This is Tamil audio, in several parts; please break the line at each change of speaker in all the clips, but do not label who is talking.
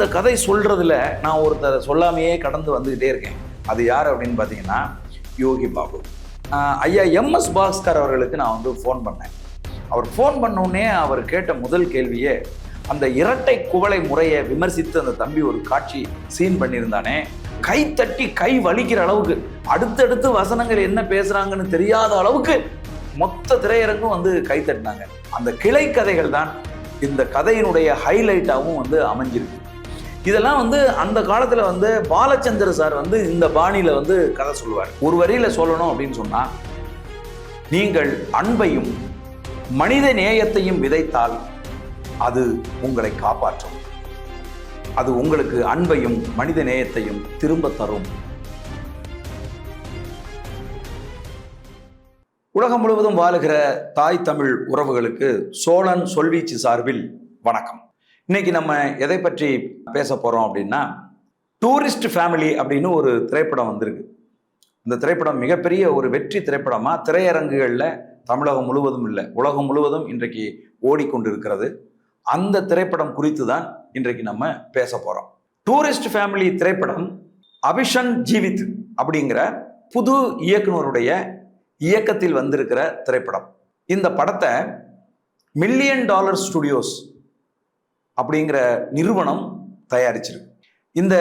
இந்த கதை சொல்றதுல நான் ஒருத்தரை சொல்லாமையே கடந்து வந்துகிட்டே இருக்கேன். அது யார் அப்படின்னு பார்த்தீங்கன்னா யோகி பாபு. ஐயா எம்எஸ் பாஸ்கர் அவர்களுக்கு நான் வந்து ஃபோன் பண்ணேன். அவர் ஃபோன் பண்ணோடனே அவர் கேட்ட முதல் கேள்வியே அந்த இரட்டை குவளை முறையை விமர்சித்து அந்த தம்பி ஒரு காட்சி சீன் பண்ணியிருந்தானே. கை தட்டி கை வலிக்கிற அளவுக்கு அடுத்தடுத்து வசனங்கள் என்ன பேசுறாங்கன்னு தெரியாத அளவுக்கு மொத்த திரையரங்கும் வந்து கை தட்டினாங்க. அந்த கிளை கதைகள் தான் இந்த கதையினுடைய ஹைலைட்டாகவும் வந்து அமைஞ்சிருக்கு. இதெல்லாம் வந்து அந்த காலத்தில் வந்து பாலச்சந்திர சார் வந்து இந்த பாணியில் வந்து கதை சொல்லுவார். ஒரு வரியில சொல்லணும் அப்படின்னு சொன்னால் நீங்கள் அன்பையும் மனித நேயத்தையும் விதைத்தால் அது உங்களை காப்பாற்றும். அது உங்களுக்கு அன்பையும் மனித நேயத்தையும் திரும்ப தரும். உலகம் முழுவதும் வாழுகிற தாய் தமிழ் உறவுகளுக்கு சோழன் சொல்வீச்சு சார்பில் வணக்கம். இன்னைக்கு நம்ம எதை பற்றி பேச போகிறோம் அப்படின்னா டூரிஸ்ட் ஃபேமிலி அப்படின்னு ஒரு திரைப்படம் வந்திருக்கு. இந்த திரைப்படம் மிகப்பெரிய ஒரு வெற்றி திரைப்படமாக திரையரங்குகளில் தமிழகம் முழுவதும் இல்லை உலகம் முழுவதும் இன்றைக்கு ஓடிக்கொண்டிருக்கிறது. அந்த திரைப்படம் குறித்து தான் இன்றைக்கு நம்ம பேச போகிறோம் டூரிஸ்ட் ஃபேமிலி திரைப்படம் அபிஷன் ஜீவித் அப்படிங்கிற புது இயக்குனருடைய இயக்கத்தில் வந்திருக்கிற திரைப்படம். இந்த படத்தை மில்லியன் டாலர் ஸ்டுடியோஸ் அப்படிங்கிற நிறுவனம் தயாரிச்சிருக்கு. இந்த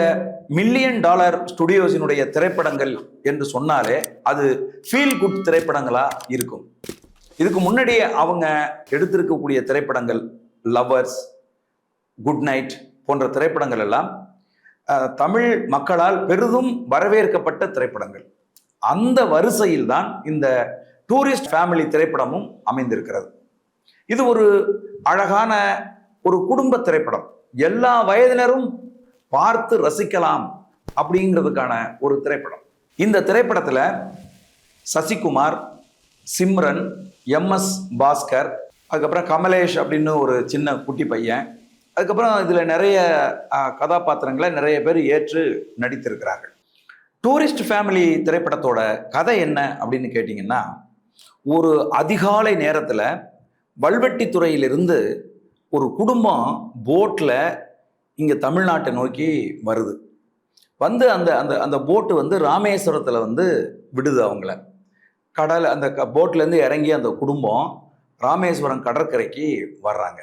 மில்லியன் டாலர் ஸ்டுடியோஸினுடைய திரைப்படங்கள் என்று சொன்னாலே அது ஃபீல் குட் திரைப்படங்களா இருக்கும். இதுக்கு முன்னாடியே அவங்க எடுத்திருக்கக்கூடிய திரைப்படங்கள் லவ்வர்ஸ் குட் நைட் போன்ற திரைப்படங்கள் எல்லாம் தமிழ் மக்களால் பெரிதும் வரவேற்கப்பட்ட திரைப்படங்கள். அந்த வரிசையில் தான் இந்த டூரிஸ்ட் ஃபேமிலி திரைப்படமும் அமைந்திருக்கிறது. இது ஒரு அழகான ஒரு குடும்ப திரைப்படம். எல்லா வயதினரும் பார்த்து ரசிக்கலாம் அப்படிங்கிறதுக்கான ஒரு திரைப்படம். இந்த திரைப்படத்தில் சசிகுமார் சிம்ரன் எம்எஸ் பாஸ்கர் அதுக்கப்புறம் கமலேஷ் அப்படின்னு ஒரு சின்ன குட்டி பையன் அதுக்கப்புறம் இதில் நிறைய கதாபாத்திரங்களை நிறைய பேர் ஏற்று நடித்திருக்கிறார்கள். டூரிஸ்ட் ஃபேமிலி திரைப்படத்தோட கதை என்ன அப்படின்னு கேட்டிங்கன்னா ஒரு அதிகாலை நேரத்தில் வல்வெட்டித்துறையிலிருந்து ஒரு குடும்பம் போட்டில் இங்கே தமிழ்நாட்டை நோக்கி வருது. வந்து அந்த அந்த அந்த போட்டு வந்து ராமேஸ்வரத்தில் வந்து விடுது அவங்கள. கடல் அந்த க போட்லேருந்து இறங்கி அந்த குடும்பம் ராமேஸ்வரம் கடற்கரைக்கு வர்றாங்க.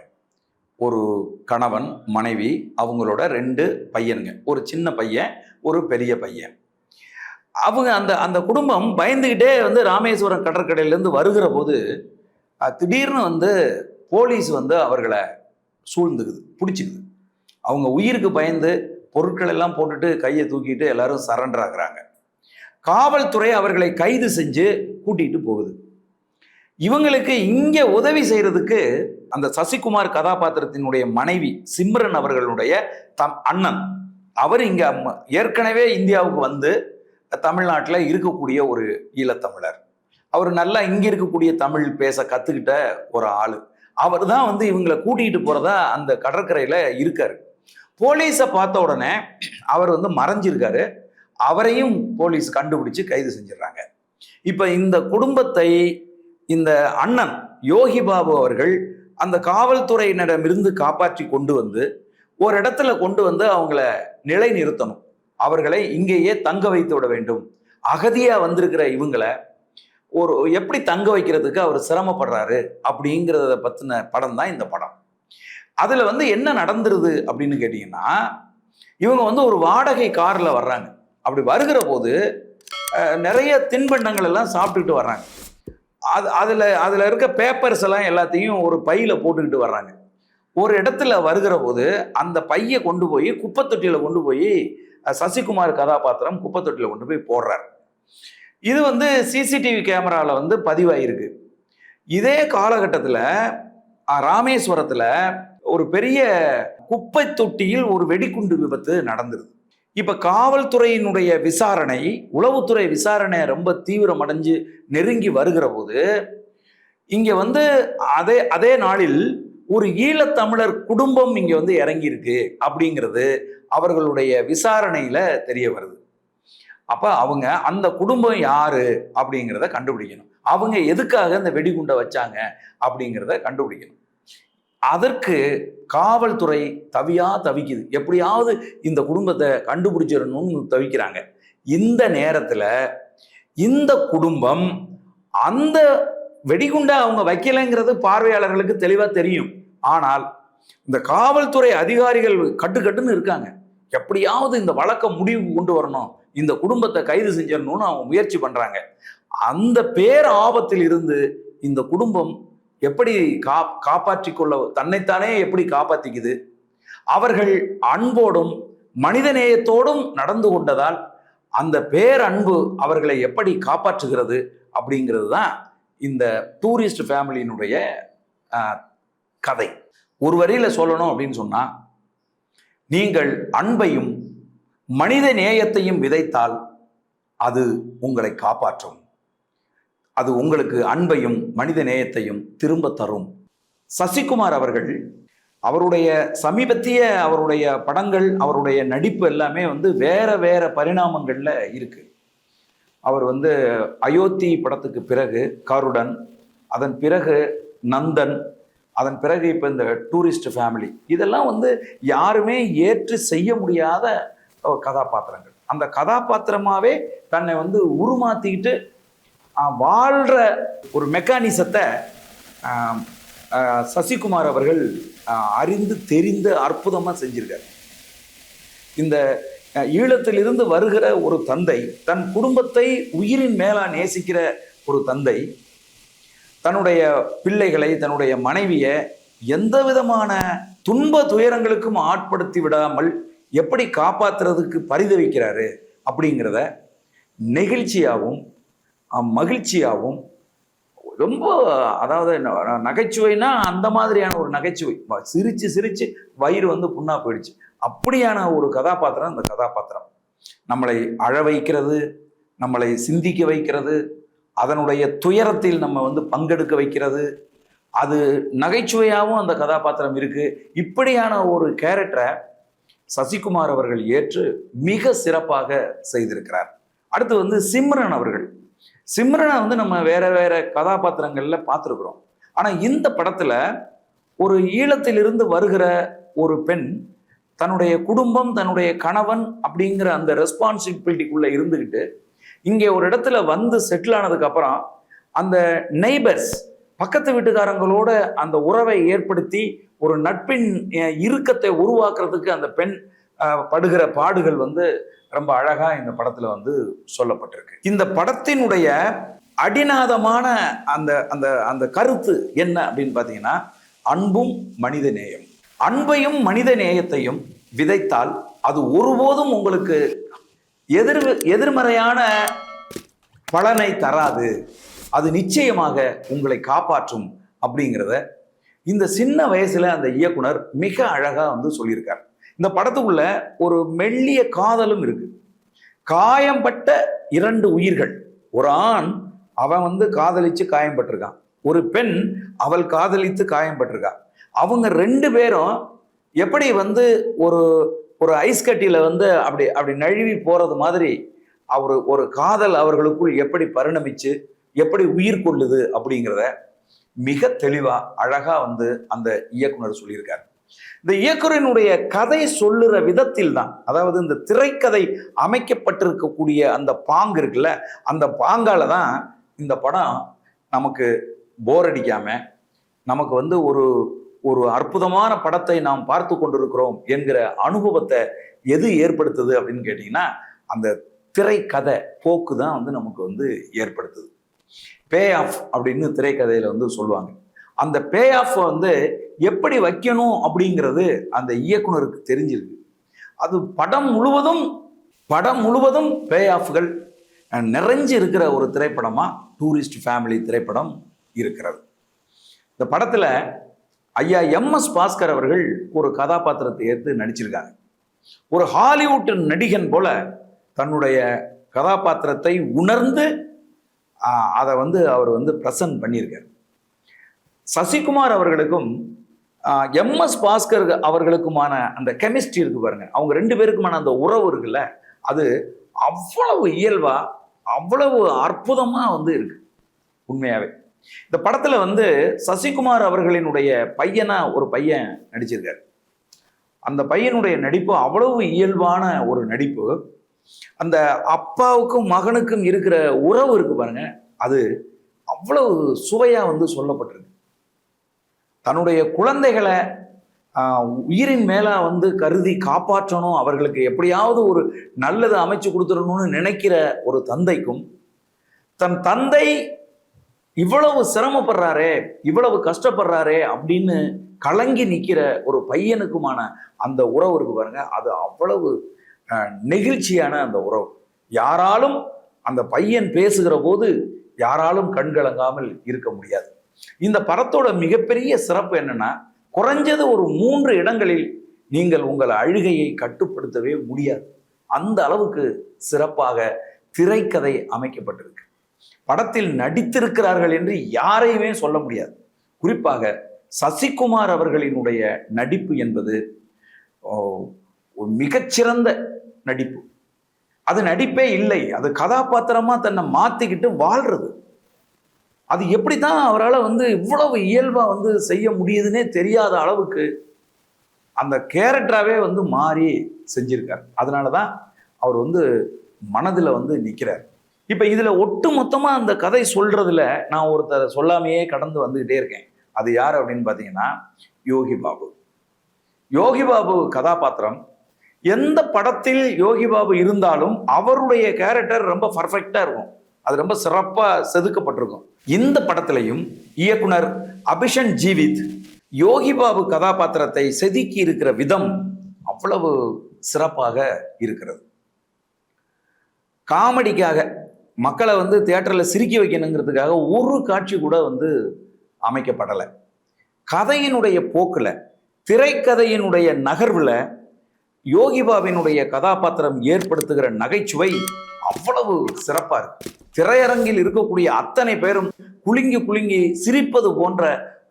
ஒரு கணவன் மனைவி அவங்களோட ரெண்டு பையனுங்க. ஒரு சின்ன பையன் ஒரு பெரிய பையன். அவங்க அந்த அந்த குடும்பம் பயந்துக்கிட்டே வந்து ராமேஸ்வரம் கடற்கரையிலேருந்து வருகிற போது திடீர்னு வந்து போலீஸ் வந்து அவர்களை சூழ்ந்துக்குது பிடிச்சிக்குது. அவங்க உயிருக்கு பயந்து பொருட்கள் எல்லாம் போட்டுட்டு கையை தூக்கிட்டு எல்லாரும் சரண்டர் ஆகுறாங்க. காவல்துறை அவர்களை கைது செஞ்சு கூட்டிகிட்டு போகுது. இவங்களுக்கு இங்கே உதவி செய்கிறதுக்கு அந்த சசிகுமார் கதாபாத்திரத்தினுடைய மனைவி சிம்ரன் அவர்களுடைய தம் அண்ணன். அவர் இங்கே ஏற்கனவே இந்தியாவுக்கு வந்து தமிழ்நாட்டில் இருக்கக்கூடிய ஒரு ஈழத்தமிழர் அவர் நல்லா இங்கே இருக்கக்கூடிய தமிழ் பேச கற்றுக்கிட்ட ஒரு ஆள். அவர் தான் வந்து இவங்களை கூட்டிகிட்டு போகிறதா அந்த கடற்கரையில் இருக்கார். போலீஸை பார்த்த உடனே அவர் வந்து மறைஞ்சிருக்காரு. அவரையும் போலீஸ் கண்டுபிடிச்சு கைது செஞ்சிடறாங்க. இப்போ இந்த குடும்பத்தை இந்த அண்ணன் யோகி பாபு அவர்கள் அந்த காவல்துறையினரிடமிருந்து காப்பாற்றி கொண்டு வந்து ஒரு இடத்துல கொண்டு வந்து அவங்கள நிலைநிறுத்தணும். அவர்களை இங்கேயே தங்க வைத்து விட வேண்டும். அகதியாக வந்திருக்கிற இவங்களை ஒரு எப்படி தங்க வைக்கிறதுக்கு அவர் சிரமப்படுறாரு அப்படிங்கிறத பற்றின படம் தான் இந்த படம். அதில் வந்து என்ன நடந்துருது அப்படின்னு கேட்டிங்கன்னா இவங்க வந்து ஒரு வாடகை காரில் வர்றாங்க. அப்படி வருகிற போது நிறைய தின்பண்டங்கள் எல்லாம் சாப்பிட்டுக்கிட்டு வர்றாங்க. அது அதில் அதில் இருக்க பேப்பர்ஸ் எல்லாம் எல்லாத்தையும் ஒரு பையில் போட்டுக்கிட்டு வர்றாங்க. ஒரு இடத்துல வருகிற போது அந்த பையை கொண்டு போய் குப்பைத்தொட்டியில் கொண்டு போய் சசிகுமார் கதாபாத்திரம் குப்பைத்தொட்டியில் கொண்டு போய் போடுறாரு. இது வந்து சிசிடிவி கேமராவில் வந்து பதிவாயிருக்கு. இதே காலகட்டத்தில் ராமேஸ்வரத்தில் ஒரு பெரிய குப்பை தொட்டியில் ஒரு வெடிகுண்டு விபத்து நடந்தது. இப்போ காவல்துறையினுடைய விசாரணை உளவுத்துறை விசாரணை ரொம்ப தீவிரமடைஞ்சு நெருங்கி வருகிற போது இங்கே வந்து அதே அதே நாளில் ஒரு ஈழத்தமிழர் குடும்பம் இங்கே வந்து இறங்கியிருக்கு அப்படிங்கிறது அவர்களுடைய விசாரணையில் தெரிய வருது. அப்போ அவங்க அந்த குடும்பம் யாரு அப்படிங்கிறத கண்டுபிடிக்கணும். அவங்க எதுக்காக இந்த வெடிகுண்டை வச்சாங்க அப்படிங்கிறத கண்டுபிடிக்கணும். அதற்கு காவல்துறை தவியா தவிக்குது. எப்படியாவது இந்த குடும்பத்தை கண்டுபிடிச்சிடணும்னு தவிக்கிறாங்க. இந்த நேரத்தில் இந்த குடும்பம் அந்த வெடிகுண்டை அவங்க வைக்கலைங்கிறது பார்வையாளர்களுக்கு தெளிவாக தெரியும். ஆனால் இந்த காவல்துறை அதிகாரிகள் கட்டுக்கட்டுன்னு இருக்காங்க. எப்படியாவது இந்த வழக்கை முடிவு கொண்டு வரணும். இந்த குடும்பத்தை கைது செஞ்சிடணும்னு அவங்க முயற்சி பண்றாங்க. அந்த பேர் ஆபத்தில் இருந்து இந்த குடும்பம் எப்படி கா காப்பாற்றி கொள்ள தன்னைத்தானே எப்படி காப்பாத்திக்குது? அவர்கள் அன்போடும் மனிதநேயத்தோடும் நடந்து கொண்டதால் அந்த பேரன்பு அவர்களை எப்படி காப்பாற்றுகிறது அப்படிங்கிறது தான் இந்த டூரிஸ்ட் ஃபேமிலியினுடைய கதை. ஒரு வரியில் சொல்லணும் அப்படின்னு சொன்னால் நீங்கள் அன்பையும் மனித நேயத்தையும் விதைத்தால் அது உங்களை காப்பாற்றும். அது உங்களுக்கு அன்பையும் மனித நேயத்தையும் திரும்ப தரும். சசிகுமார் அவர்கள் அவருடைய சமீபத்திய அவருடைய படங்கள் அவருடைய நடிப்பு எல்லாமே வந்து வேற வேற பரிணாமங்களில் இருக்கு. அவர் வந்து அயோத்தி படத்துக்கு பிறகு கருடன் அதன் பிறகு நந்தன் அதன் பிறகு இப்போ இந்த டூரிஸ்ட் ஃபேமிலி இதெல்லாம் வந்து யாருமே ஏற்று செய்ய முடியாத கதாபாத்திரங்கள். அந்த கதாபாத்திரமாவே தன்னை வந்து உருமாத்திக்கிட்டு வாழ்கிற ஒரு மெக்கானிசத்தை சசிகுமார் அவர்கள் அறிந்து தெரிந்து அற்புதமாக செஞ்சுருக்கார். இந்த ஈழத்திலிருந்து வருகிற ஒரு தந்தை தன் குடும்பத்தை உயிரின் மேலா நேசிக்கிற ஒரு தந்தை தன்னுடைய பிள்ளைகளை தன்னுடைய மனைவியை எந்த விதமான துன்ப துயரங்களுக்கும் ஆட்படுத்தி விடாமல் எப்படி காப்பாத்துறதுக்கு பரிதவிக்கிறாரு அப்படிங்கிறத நெகிழ்ச்சியாகவும் மகிழ்ச்சியாகவும் ரொம்ப அதாவது நகைச்சுவைனா அந்த மாதிரியான ஒரு நகைச்சுவை. சிரித்து சிரிச்சு சிரிச்சு வயிறு வந்து புண்ணா போயிடுச்சு. அப்படியான ஒரு கதாபாத்திரம் அந்த கதாபாத்திரம். நம்மளை அழ வைக்கிறது நம்மளை சிந்திக்க வைக்கிறது அதனுடைய துயரத்தில் நம்ம வந்து பங்கெடுக்க வைக்கிறது அது நகைச்சுவையாகவும் அந்த கதாபாத்திரம் இருக்கு. இப்படியான ஒரு கேரக்டரை சசிகுமார் அவர்கள் ஏற்று மிக சிறப்பாக செய்திருக்கிறார். அடுத்து வந்து சிம்ரன் அவர்கள். சிம்ரனை வந்து நம்ம வேற வேற கதாபாத்திரங்களில் பார்த்துருக்குறோம். ஆனால் இந்த படத்தில் ஒரு ஈழத்திலிருந்து வருகிற ஒரு பெண் தன்னுடைய குடும்பம் தன்னுடைய கணவன் அப்படிங்கிற அந்த ரெஸ்பான்சிபிலிட்டிக்குள்ளே இருந்துக்கிட்டு இங்கே ஒரு இடத்துல வந்து செட்டில் ஆனதுக்கப்புறம் அந்த நெய்பர்ஸ் பக்கத்து வீட்டுக்காரங்களோட அந்த உறவை ஏற்படுத்தி ஒரு நட்பின் இறுக்கத்தை உருவாக்குறதுக்கு அந்த பெண் படுகிற பாடுகள் வந்து ரொம்ப அழகா இந்த படத்துல வந்து சொல்லப்பட்டிருக்கு. இந்த படத்தினுடைய அடிநாதமான அந்த அந்த அந்த கருத்து என்ன அப்படின்னு பார்த்தீங்கன்னா அன்பும் மனித நேயம். அன்பையும் மனித நேயத்தையும் விதைத்தால் அது ஒருபோதும் உங்களுக்கு எதிர் எதிர்மறையான பலனை தராது. அது நிச்சயமாக உங்களை காப்பாற்றும் அப்படிங்கிறத இந்த சின்ன வயசுல அந்த இயக்குனர் மிக அழகா வந்து சொல்லியிருக்கார். இந்த படத்துக்குள்ள ஒரு மெல்லிய காதலும் இருக்கு. காயம்பட்ட இரண்டு உயிர்கள். ஒரு ஆண் அவன் வந்து காதலிச்சு காயம்பட்டிருக்கான். ஒரு பெண் அவள் காதலித்து காயம்பட்டிருக்கா. அவங்க ரெண்டு பேரும் எப்படி வந்து ஒரு ஒரு ஐஸ் கட்டியில வந்து அப்படி அப்படி நழுவி போறது மாதிரி அவர் ஒரு காதல் அவர்களுக்குள் எப்படி பரிணமிச்சு எப்படி உயிர் கொள்ளுது அப்படிங்கிறத மிக தெளிவா அழகா வந்து அந்த இயக்குனர் சொல்லியிருக்கார். இந்த இயக்குனரினுடைய கதை சொல்லுற விதத்தில் தான் அதாவது இந்த திரைக்கதை அமைக்கப்பட்டிருக்கக்கூடிய அந்த பாங்கு இருக்குல்ல அந்த பாங்கால தான் இந்த படம் நமக்கு போர் அடிக்காம நமக்கு வந்து ஒரு ஒரு அற்புதமான படத்தை நாம் பார்த்து கொண்டிருக்கிறோம் என்கிற அனுபவத்தை எது ஏற்படுத்துது அப்படின்னு கேட்டிங்கன்னா அந்த திரைக்கதை போக்கு தான் வந்து நமக்கு வந்து ஏற்படுத்துது. பே ஆஃப் அப்படின்னு திரைக்கதையில வந்து சொல்லுவாங்க. அந்த பே ஆஃப் வந்து எப்படி வைக்கணும் அப்படிங்கிறது அந்த இயக்குனருக்கு தெரிஞ்சிருக்கு. அது படம் முழுவதும் படம் முழுவதும் பே ஆஃப்கள் நிறைஞ்சு இருக்கிற ஒரு திரைப்படமா டூரிஸ்ட் ஃபேமிலி திரைப்படம் இருக்கிறது. இந்த படத்துல ஐயா எம் எஸ் பாஸ்கர் அவர்கள் ஒரு கதாபாத்திரத்தை ஏற்று நடிச்சிருக்காங்க ஒரு ஹாலிவுட் நடிகன் போல தன்னுடைய கதாபாத்திரத்தை உணர்ந்து அதை வந்து அவர் வந்து பிரசன்ட் பண்ணியிருக்கார். சசிகுமார் அவர்களுக்கும் எம்எஸ் பாஸ்கர் அவர்களுக்குமான அந்த கெமிஸ்ட்ரி இருக்கு பாருங்க. அவங்க ரெண்டு பேருக்குமான அந்த உறவு இருக்குல்ல அது அவ்வளவு இயல்பா அவ்வளவு அற்புதமாக வந்து இருக்கு உண்மையாவே. இந்த படத்தில் வந்து சசிகுமார் அவர்களினுடைய பையனா ஒரு பையன் நடிச்சிருக்காரு. அந்த பையனுடைய நடிப்பு அவ்வளவு இயல்பான ஒரு நடிப்பு. அந்த அப்பாவுக்கும் மகனுக்கும் இருக்கிற உறவு இருக்கு பாருங்க. அது அவ்வளவு சுவையாக வந்து சொல்லப்பட்டிருக்கு. தன்னுடைய குழந்தைகளை உயிரின் மேலே வந்து கருதி காப்பாற்றணும் அவர்களுக்கு எப்படியாவது ஒரு நல்லது அமைச்சு கொடுத்துடணும்னு நினைக்கிற ஒரு தந்தைக்கும் தன் தந்தை இவ்வளவு சிரமப்படுறாரே இவ்வளவு கஷ்டப்படுறாரே அப்படின்னு கலங்கி நிற்கிற ஒரு பையனுக்குமான அந்த உறவு இருக்கு பாருங்க. அது அவ்வளவு நெகிழ்ச்சியான அந்த உறவு. யாராலும் அந்த பையன் பேசுகிற போது யாராலும் கண்கலங்காமல் இருக்க முடியாது. இந்த படத்தோட மிகப்பெரிய சிறப்பு என்னன்னா குறைஞ்சது ஒரு மூன்று இடங்களில் நீங்கள் உங்கள் அழுகையை கட்டுப்படுத்தவே முடியாது. அந்த அளவுக்கு சிறப்பாக திரைக்கதை அமைக்கப்பட்டிருக்கு. படத்தில் நடித்திருக்கிறார்கள் என்று யாரையுமே சொல்ல முடியாது. குறிப்பாக சசிகுமார் அவர்களினுடைய நடிப்பு என்பது ஓ, ஒரு மிகச்சிறந்த நடிப்பு. அது நடிப்பே இல்லை. அது கதாபாத்திரமா தன்னை மாத்திக்கிட்டு வாழ்றது. அது எப்படி தான் அவரால் வந்து இவ்வளவு இயல்பாக வந்து செய்ய முடியுதுன்னே தெரியாத அளவுக்கு அந்த கேரக்டராகவே வந்து மாறி செஞ்சிருக்கார். அதனால தான் அவர் வந்து மனதில் வந்து நிற்கிறார் இப்போ இதில் ஒட்டு மொத்தமாக அந்த கதை சொல்கிறதுல நான் ஒருத்தர் சொல்லாமையே கடந்து வந்துக்கிட்டே இருக்கேன். அது யார் அப்படின்னு பார்த்தீங்கன்னா யோகி பாபு. யோகி பாபு கதாபாத்திரம் எந்த படத்தில் யோகி பாபு இருந்தாலும் அவருடைய கேரக்டர் ரொம்ப பர்ஃபெக்டாக இருக்கும். அது ரொம்ப சிறப்பாக செதுக்கப்பட்டிருக்கும். இந்த படத்திலையும் இயக்குனர் அபிஷன் ஜீவித் யோகி பாபு கதாபாத்திரத்தை செதுக்கி இருக்கிற விதம் அவ்வளவு சிறப்பாக இருக்கிறது. காமெடிக்காக மக்களை வந்து தியேட்டரில் சிரிக்க வைக்கணுங்கிறதுக்காக ஒரு காட்சி கூட வந்து அமைக்கப்படலை. கதையினுடைய போக்கில் திரைக்கதையினுடைய நகர்வில் யோகிபாவினுடைய கதாபாத்திரம் ஏற்படுத்துகிற நகைச்சுவை அவ்வளவு சிறப்பா இருக்கு. திரையரங்கில் இருக்கக்கூடிய அத்தனை பேரும் குலுங்கி குலுங்கி சிரிப்பது போன்ற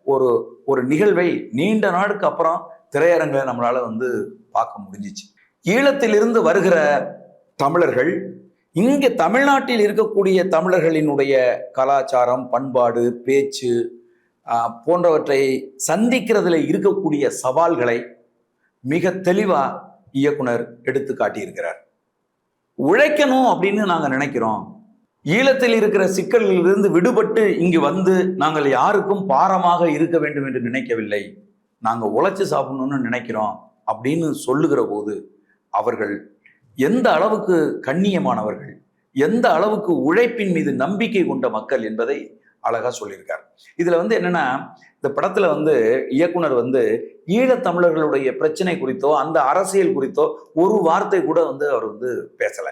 ஒரு ஒரு நிகழ்வை நீண்ட நாளுக்கு அப்புறம் திரையரங்கை நம்மளால வந்து பார்க்க முடிஞ்சிச்சு. ஈழத்திலிருந்து வருகிற தமிழர்கள் இங்கே தமிழ்நாட்டில் இருக்கக்கூடிய தமிழர்களினுடைய கலாச்சாரம் பண்பாடு பேச்சு போன்றவற்றை சந்திக்கிறதுல இருக்கக்கூடிய சவால்களை மிக தெளிவாக இயக்குனர் எடுத்து காட்டியிருக்கிறார். உழைக்கணும் அப்படின்னு நாங்கள் நினைக்கிறோம். ஈழத்தில் இருக்கிற சிக்கல்களிலிருந்து விடுபட்டு இங்கு வந்து நாங்கள் யாருக்கும் பாரமாக இருக்க வேண்டும் என்று நினைக்கவில்லை. நாங்கள் உழைச்சி சாப்பிடணும்னு நினைக்கிறோம் அப்படின்னு சொல்லுகிற போது அவர்கள் எந்த அளவுக்கு கண்ணியமானவர்கள் எந்த அளவுக்கு உழைப்பின் மீது நம்பிக்கை கொண்ட மக்கள் என்பதை அழகா சொல்லியிருக்கார். இதுல வந்து என்னன்னா இந்த படத்துல வந்து இயக்குனர் வந்து ஈழத்தமிழர்களுடைய பிரச்சனை குறித்தோ அந்த அரசியல் குறித்தோ ஒரு வார்த்தை கூட வந்து அவர் வந்து பேசல.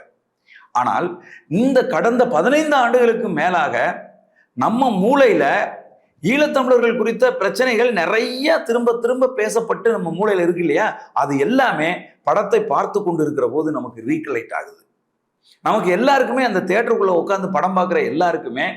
ஆனால் இந்த கடந்த பதினைந்து ஆண்டுகளுக்கு மேலாக நம்ம மூளையில ஈழத்தமிழர்கள் குறித்த பிரச்சனைகள் நிறைய திரும்ப திரும்ப பேசப்பட்டு நம்ம மூளையில இருக்கு இல்லையா? அது எல்லாமே படத்தை பார்த்து கொண்டு இருக்கிற போது நமக்கு ரீகலெக்ட் ஆகுது. நமக்கு எல்லாருக்குமே அந்த தேட்டருக்குள்ள உட்காந்து படம் பார்க்குற எல்லாருக்குமே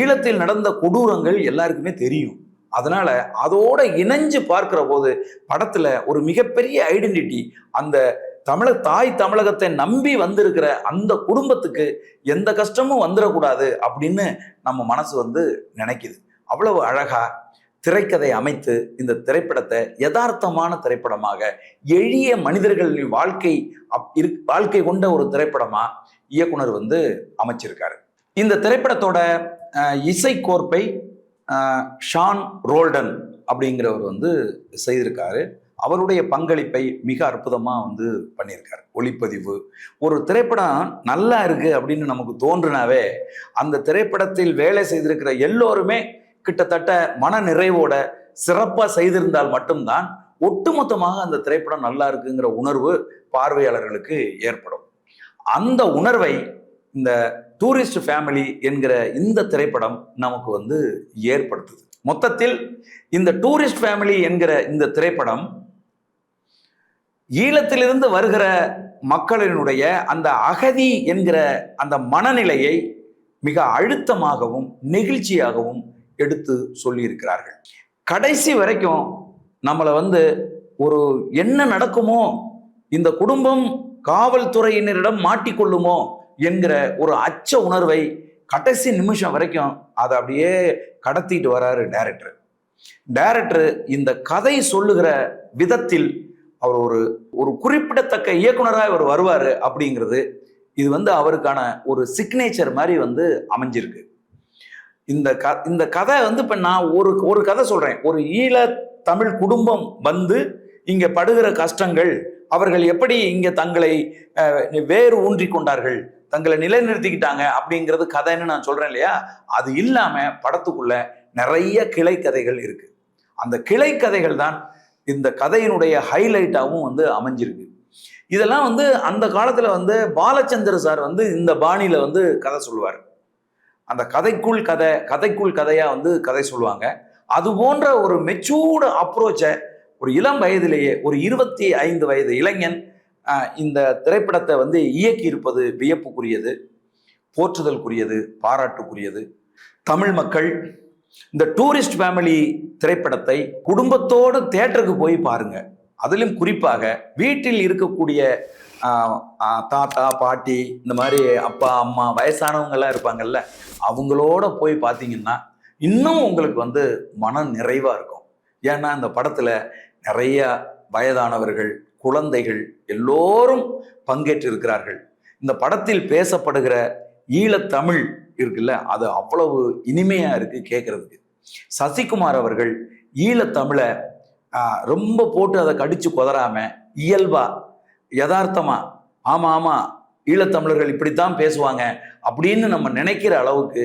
ஈழத்தில் நடந்த கொடூரங்கள் எல்லாருக்குமே தெரியும். அதனால அதோட இணைஞ்சு பார்க்கிற போது படத்துல ஒரு மிகப்பெரிய ஐடென்டிட்டி அந்த தமிழ தாய் தமிழகத்தை நம்பி வந்திருக்கிற அந்த குடும்பத்துக்கு எந்த கஷ்டமும் வந்துடக்கூடாது அப்படின்னு நம்ம மனசு வந்து நினைக்குது. அவ்வளவு அழகா திரைக்கதை அமைத்து இந்த திரைப்படத்தை யதார்த்தமான திரைப்படமாக எளிய மனிதர்களின் வாழ்க்கை அப்- இரு- வாழ்க்கை கொண்ட ஒரு திரைப்படமா இயக்குனர் வந்து அமைச்சிருக்காரு. இந்த திரைப்படத்தோட இசை கோர்ப்பை ஷான் ரோல்டன் அப்படிங்கிறவர் வந்து செய்திருக்காரு. அவருடைய பங்களிப்பை மிக அற்புதமாக வந்து பண்ணியிருக்காரு. ஒளிப்பதிவு. ஒரு திரைப்படம் நல்லா இருக்குது அப்படின்னு நமக்கு தோன்றுனாவே அந்த திரைப்படத்தில் வேலை செய்திருக்கிற எல்லோருமே கிட்டத்தட்ட மன நிறைவோட சிறப்பாக செய்திருந்தால் மட்டும்தான் ஒட்டுமொத்தமாக அந்த திரைப்படம் நல்லா இருக்குங்கிற உணர்வு பார்வையாளர்களுக்கு ஏற்படும். அந்த உணர்வை இந்த டூரிஸ்ட் ஃபேமிலி என்கிற இந்த திரைப்படம் நமக்கு வந்து ஏற்படுத்துது. மொத்தத்தில் இந்த டூரிஸ்ட் ஃபேமிலி என்கிற இந்த திரைப்படம் ஈழத்திலிருந்து வருகிற மக்களினுடைய அந்த அகதி என்கிற அந்த மனநிலையை மிக அழுத்தமாகவும் நெகிழ்ச்சியாகவும் எடுத்து சொல்லியிருக்கிறார்கள். கடைசி வரைக்கும் நம்மளை வந்து ஒரு என்ன நடக்குமோ இந்த குடும்பம் காவல்துறையினரிடம் மாட்டிக்கொள்ளுமோ என்கிற ஒரு அச்ச உணர்வை கடைசி நிமிஷம் வரைக்கும் அதை அப்படியே கடத்திட்டு வராரு டைரக்டர் டைரக்டர் இந்த கதை சொல்லுகிற விதத்தில் அவர் ஒரு ஒரு குறிப்பிடத்தக்க இயக்குனராக இவர் வருவார் அப்படிங்கிறது இது வந்து அவருக்கான ஒரு சிக்னேச்சர் மாதிரி வந்து அமைஞ்சிருக்கு. இந்த க இந்த கதை வந்து இப்போ நான் ஒரு ஒரு கதை சொல்கிறேன் ஒரு ஈழ தமிழ் குடும்பம் வந்து இங்கே படுகிற கஷ்டங்கள் அவர்கள் எப்படி இங்கே தங்களை வேறு ஊன்றி கொண்டார்கள் தங்களை நிலைநிறுத்திக்கிட்டாங்க அப்படிங்கிறது கதைன்னு நான் சொல்கிறேன் இல்லையா? அது இல்லாமல் படத்துக்குள்ள நிறைய கிளை கதைகள் இருக்கு. அந்த கிளை கதைகள் தான் இந்த கதையினுடைய ஹைலைட்டாகவும் வந்து அமைஞ்சிருக்கு. இதெல்லாம் வந்து அந்த காலத்தில் வந்து பாலச்சந்தர் சார் வந்து இந்த பாணியில் வந்து கதை சொல்லுவார். அந்த கதைக்குள் கதை கதைக்குள் கதையாக வந்து கதை சொல்லுவாங்க. அது போன்ற ஒரு மெச்சூர்டு அப்ரோச்சை ஒரு இளம் வயதிலேயே ஒரு இருபத்தி ஐந்து வயது இளைஞன் இந்த திரைப்படத்தை வந்து இயக்கி இருப்பது வியப்புக்குரியது போற்றுதலுக்குரியது பாராட்டுக்குரியது. தமிழ் மக்கள் இந்த டூரிஸ்ட் ஃபேமிலி திரைப்படத்தை குடும்பத்தோடு தேட்டருக்கு போய் பாருங்க. அதிலும் குறிப்பாக வீட்டில் இருக்கக்கூடிய தாத்தா பாட்டி இந்த மாதிரி அப்பா அம்மா வயசானவங்கெல்லாம் இருப்பாங்கல்ல அவங்களோட போய் பார்த்தீங்கன்னா இன்னும் உங்களுக்கு வந்து மன நிறைவாக இருக்கும். ஏன்னா இந்த படத்தில் நிறைய வயதானவர்கள் குழந்தைகள் எல்லோரும் பங்கேற்று இருக்கிறார்கள் இந்த படத்தில் பேசப்படுகிற ஈழத்தமிழ் இருக்குல்ல அது அவ்வளவு இனிமையாக இருக்குது கேட்குறதுக்கு சசிகுமார் அவர்கள் ஈழத்தமிழை ரொம்ப போட்டு அதை கடித்து குதறாம இயல்பாக யதார்த்தமாக ஆமாம் ஆமாம் ஈழத்தமிழர்கள் இப்படித்தான் பேசுவாங்க அப்படின்னு நம்ம நினைக்கிற அளவுக்கு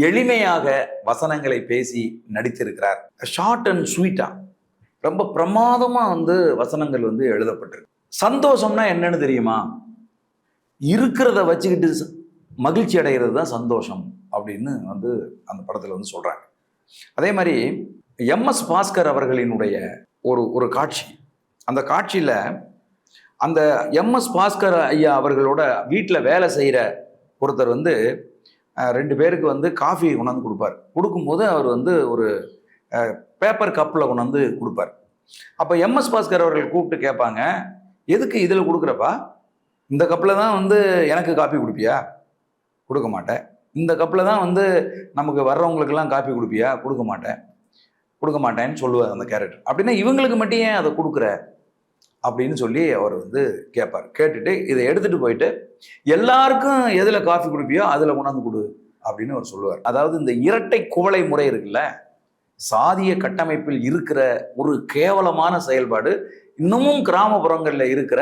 எளிமையாக வசனங்களை பேசி நடித்திருக்கிறார். ஷார்ட் அண்ட் ஸ்வீட்டா ரொம்ப பிரமாதமாக வந்து வசனங்கள் வந்து எழுதப்பட்டிருக்கு. சந்தோஷம்னா என்னன்னு தெரியுமா? இருக்கிறத வச்சுக்கிட்டு மகிழ்ச்சி அடைகிறது தான் சந்தோஷம் அப்படின்னு வந்து அந்த படத்தில் வந்து சொல்கிறாங்க அதே மாதிரி எம்எஸ் பாஸ்கர் அவர்களினுடைய ஒரு ஒரு காட்சி. அந்த காட்சியில் அந்த எம்எஸ் பாஸ்கர் ஐயா அவர்களோட வீட்டில் வேலை செய்கிற ஒருத்தர் வந்து ரெண்டு பேருக்கு வந்து காஃபி கொண்டாந்து கொடுப்பார். கொடுக்கும்போது அவர் வந்து ஒரு பேப்பர் கப்பில் கொண்டாந்து கொடுப்பார். அப்போ எம்எஸ் பாஸ்கர் அவர்கள் கூப்பிட்டு கேட்பாங்க எதுக்கு இதில் கொடுக்குறப்பா? இந்த கப்பில் தான் வந்து எனக்கு காப்பி கொடுப்பியா? கொடுக்க மாட்டேன். இந்த கப்பில் தான் வந்து நமக்கு வர்றவங்களுக்கெல்லாம் காப்பி கொடுப்பியா? கொடுக்க மாட்டேன். கொடுக்க மாட்டேன்னு சொல்லுவார் அந்த கேரக்டர் அப்படின்னா இவங்களுக்கு மட்டும் ஏன் அதை கொடுக்குற? அப்படின்னு சொல்லி அவர் வந்து கேட்பார். கேட்டுட்டு இதை எடுத்துகிட்டு போயிட்டு எல்லாருக்கும் எதில் காஃபி கொடுப்பியோ அதில் கொண்டாந்து கொடு அப்படின்னு அவர் சொல்லுவார். அதாவது இந்த இரட்டை குவளை முறை இருக்குல்ல சாதிய கட்டமைப்பில் இருக்கிற ஒரு கேவலமான செயல்பாடு இன்னமும் கிராமப்புறங்களில் இருக்கிற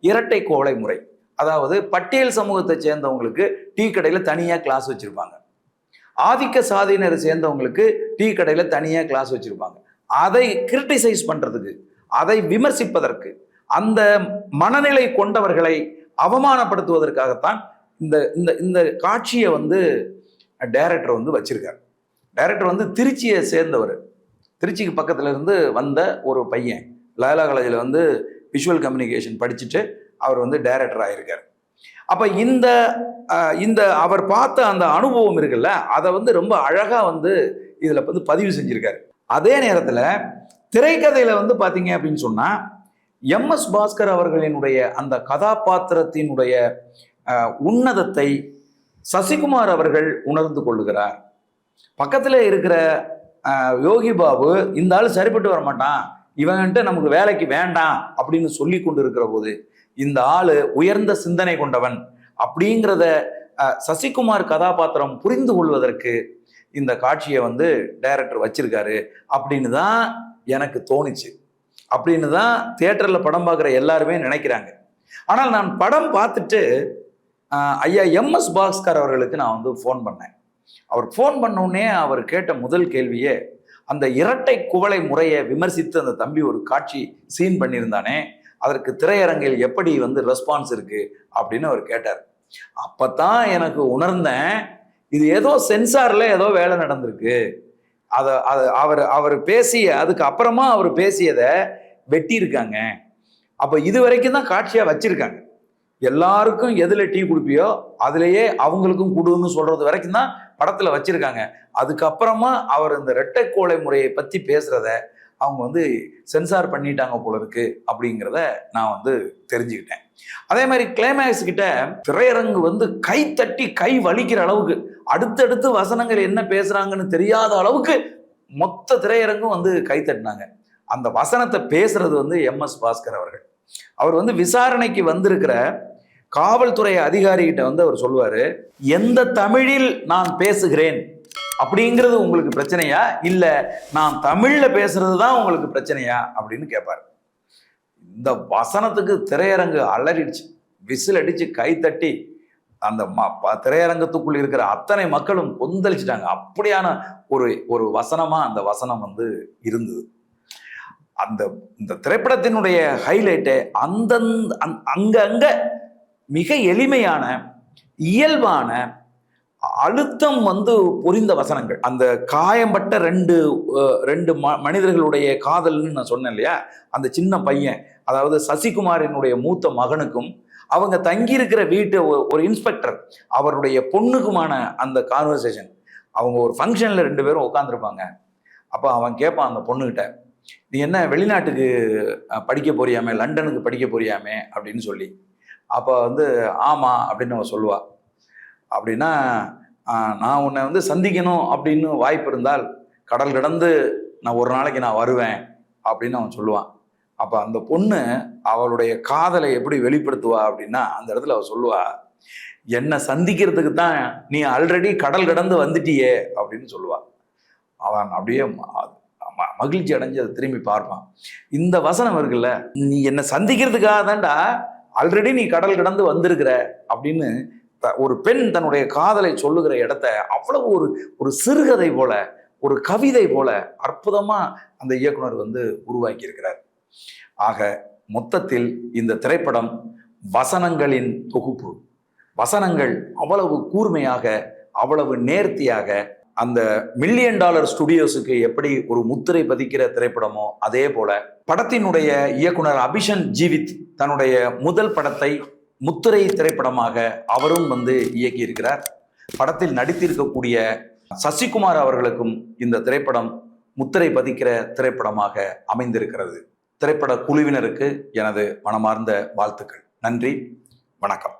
இரட்டை குவளை முறை. அதாவது பட்டியல் சமூகத்தை சேர்ந்தவங்களுக்கு டீ கடையில் தனியாக கிளாஸ் வச்சுருப்பாங்க. ஆதிக்க சாதியினரை சேர்ந்தவங்களுக்கு டீ கடையில் தனியாக கிளாஸ் வச்சுருப்பாங்க. அதை கிரிட்டிசைஸ் பண்ணுறதுக்கு அதை விமர்சிப்பதற்கு அந்த மனநிலை கொண்டவர்களை அவமானப்படுத்துவதற்காகத்தான் இந்த இந்த இந்த காட்சியை வந்து டைரக்டர் வந்து வச்சுருக்காரு. டைரக்டர் வந்து திருச்சியை சேர்ந்தவர். திருச்சிக்கு பக்கத்தில் இருந்து வந்த ஒரு பையன். லயலா காலேஜில் வந்து விஷுவல் கம்யூனிகேஷன் படிச்சுட்டு அவர் வந்து டைரக்டர் ஆகியிருக்கார் அப்போ இந்த இந்த அவர் பார்த்த அந்த அனுபவம் இருக்குல்ல அதை வந்து ரொம்ப அழகாக வந்து இதில் வந்து பதிவு செஞ்சுருக்காரு. அதே நேரத்தில் திரைக்கதையில் வந்து பார்த்தீங்க அப்படின்னு சொன்னா எம்எஸ் பாஸ்கர் அவர்களினுடைய அந்த கதாபாத்திரத்தினுடைய உன்னதத்தை சசிகுமார் அவர்கள் உணர்ந்து கொள்ளுகிறார். பக்கத்தில் இருக்கிற யோகி பாபு இந்த ஆள் சரிப்பட்டு வர மாட்டான். இவன்கிட்ட நமக்கு வேலைக்கு வேண்டாம் அப்படின்னு சொல்லி கொண்டு இருக்கிற போது இந்த ஆள் உயர்ந்த சிந்தனை கொண்டவன் அப்படிங்கிறத சசிகுமார் கதாபாத்திரம் புரிந்து கொள்வதற்கு இந்த காட்சியை வந்து டைரக்டர் வச்சிருக்காரு அப்படின்னு தான் எனக்கு தோணுச்சு. அப்படின்னு தான் தியேட்டரில் படம் பார்க்குற எல்லாருமே நினைக்கிறாங்க. ஆனால் நான் படம் பார்த்துட்டு ஐயா எம்எஸ் பாஸ்கர் அவர்களுக்கு நான் வந்து ஃபோன் பண்ணேன். அவர் ஃபோன் பண்ணோடனே அவர் கேட்ட முதல் கேள்வியே அந்த இரட்டை குவளை முறையை விமர்சித்து அந்த தம்பி ஒரு காட்சி சீன் பண்ணியிருந்தானே அதற்கு திரையரங்கில் எப்படி வந்து ரெஸ்பான்ஸ் இருக்கு அப்படின்னு அவர் கேட்டார். அப்பத்தான் எனக்கு உணர்ந்தேன் இது ஏதோ சென்சார்ல ஏதோ வேலை நடந்திருக்கு. அதை அதை அவர் அவர் பேசிய அதுக்கு அப்புறமா அவர் பேசியதை வெட்டியிருக்காங்க. அப்போ இது வரைக்கும் தான் காட்சியாக வச்சிருக்காங்க. எல்லாருக்கும் எதில் டீ கொடுப்பியோ அதுலேயே அவங்களுக்கும் கொடுன்னு சொல்றது வரைக்கும் தான் படத்தில் வச்சுருக்காங்க. அதுக்கப்புறமா அவர் இந்த இரட்டை கோளை முறையை பற்றி பேசுகிறத அவங்க வந்து சென்சார் பண்ணிட்டாங்க போல இருக்கு அப்படிங்கிறத நான் வந்து தெரிஞ்சுக்கிட்டேன். அதே மாதிரி கிளைமேக்ஸ் கிட்ட திரையரங்கு வந்து கை தட்டி கை வலிக்கிற அளவுக்கு அடுத்தடுத்து வசனங்கள் என்ன பேசுறாங்கன்னு தெரியாத அளவுக்கு மொத்த திரையரங்கும் வந்து கை தட்டினாங்க. அந்த வசனத்தை பேசுறது வந்து எம் எஸ் பாஸ்கர் அவர்கள். அவர் வந்து விசாரணைக்கு வந்திருக்கிற காவல்துறை அதிகாரிகிட்ட வந்து அவர் சொல்லுவார் எந்த தமிழில் நான் பேசுகிறேன்? அப்படிங்கிறது உங்களுக்கு பிரச்சனையா? இல்லை நான் தமிழில் பேசுறது தான் உங்களுக்கு பிரச்சனையா? அப்படின்னு கேட்பார் இந்த வசனத்துக்கு திரையரங்கு அலறிடுச்சு. விசில் அடித்து கை தட்டி அந்த ம- திரையரங்கத்துக்குள்ளே திரையரங்கத்துக்குள் இருக்கிற அத்தனை மக்களும் கொந்தளிச்சிட்டாங்க. அப்படியான ஒரு ஒரு வசனமாக அந்த வசனம் வந்து இருந்தது. அந்த இந்த திரைப்படத்தினுடைய ஹைலைட்டை அந்தந்த அங்கங்கே மிக எளிமையான இயல்பான அழுத்தம் வந்து புரிந்த வசனங்கள். அந்த காயம்பட்ட ரெண்டு ரெண்டு ம- மனிதர்களுடைய காதல்னு நான் சொன்னேன் இல்லையா? அந்த சின்ன பையன் அதாவது சசிகுமாரினுடைய மூத்த மகனுக்கும் அவங்க தங்கியிருக்கிற வீட்டு ஒரு இன்ஸ்பெக்டர் அவருடைய பொண்ணுக்குமான அந்த கான்வர்சேஷன் அவங்க ஒரு ஃபங்க்ஷனில் ரெண்டு பேரும் உட்காந்துருப்பாங்க அப்போ அவன் கேட்பான் அந்த பொண்ணுகிட்ட நீ என்ன வெளிநாட்டுக்கு படிக்க போறியாமே? லண்டனுக்கு படிக்க போறியாமே? அப்படின்னு சொல்லி. அப்போ வந்து ஆமாம் அப்படின்னு அவன் சொல்லுவா. அப்படின்னா நான் உன்னை வந்து சந்திக்கணும் அப்படின்னு வாய்ப்பு இருந்தால் கடல் கடந்து நான் ஒரு நாளைக்கு நான் வருவேன் அப்படின்னு அவன் சொல்லுவான் அப்போ அந்த பொண்ணு அவளுடைய காதலை எப்படி வெளிப்படுத்துவா அப்படின்னா அந்த இடத்துல அவள் சொல்லுவா என்னை சந்திக்கிறதுக்கு தான் நீ ஆல்ரெடி கடல் கடந்து வந்துட்டியே அப்படின்னு சொல்லுவா. அவன் அப்படியே மகிழ்ச்சி அடைஞ்சு அதை திரும்பி பார்ப்பான். இந்த வசனம் இருக்குல்ல நீ என்னை சந்திக்கிறதுக்காக தான்டா ஆல்ரெடி நீ கடல் கடந்து வந்திருக்கிற அப்படின்னு த- ஒரு பெண் தன்னுடைய காதலை சொல்லுகிற இடத்த அவ்வளவு ஒரு ஒரு சிறுகதை போல ஒரு கவிதை போல அற்புதமா அந்த இயக்குனர் வந்து உருவாக்கி இருக்கிறார் ஆக மொத்தத்தில் இந்த திரைப்படம் வசனங்களின் தொகுப்பு. வசனங்கள் அவ்வளவு கூர்மையாக அவ்வளவு நேர்த்தியாக அந்த மில்லியன் டாலர் ஸ்டுடியோஸுக்கு எப்படி ஒரு முத்திரை பதிக்கிற திரைப்படமோ அதே போல படத்தினுடைய இயக்குனர் அபிஷன் ஜீவித் தன்னுடைய முதல் படத்தை முத்திரை திரைப்படமாக அவரும் வந்து இயக்கியிருக்கிறார். படத்தில் நடித்திருக்கக்கூடிய சசிகுமார் அவர்களுக்கும் இந்த திரைப்படம் முத்திரை பதிக்கிற திரைப்படமாக அமைந்திருக்கிறது. திரைப்பட குழுவினருக்கு எனது மனமார்ந்த வாழ்த்துக்கள். நன்றி. வணக்கம்.